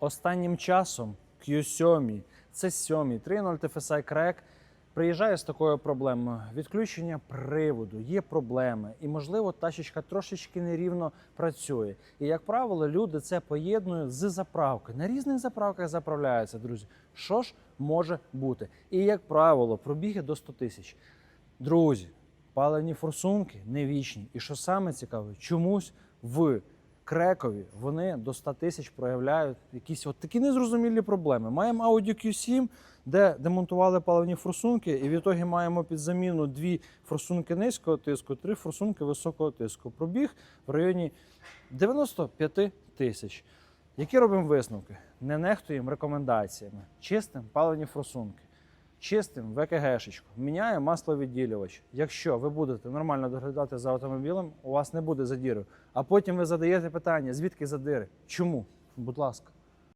Останнім часом Q7, C7, 3.0 TFSI Crack приїжджає з такою проблемою. Відключення приводу, є проблеми, і, можливо, тачечка трошечки нерівно працює. І, як правило, люди це поєднують з заправкою. На різних заправках заправляються, друзі. Що ж може бути? І, як правило, пробіги до 100 тисяч. Друзі, паливні форсунки не вічні. І що саме цікаве, чомусь в крекові вони до 100 тисяч проявляють якісь от такі незрозумілі проблеми. Маємо Audi Q7, де демонтували паливні форсунки, і в ітогі маємо під заміну дві форсунки низького тиску, три форсунки високого тиску. Пробіг в районі 95 тисяч. Які робимо висновки? Не нехтуємо рекомендаціями. Чистим паливні форсунки чистим ВКГшечку, міняє масловідділювач. Якщо ви будете нормально доглядати за автомобілем, у вас не буде задіру. А потім ви задаєте питання, звідки задири? Чому? Будь ласка.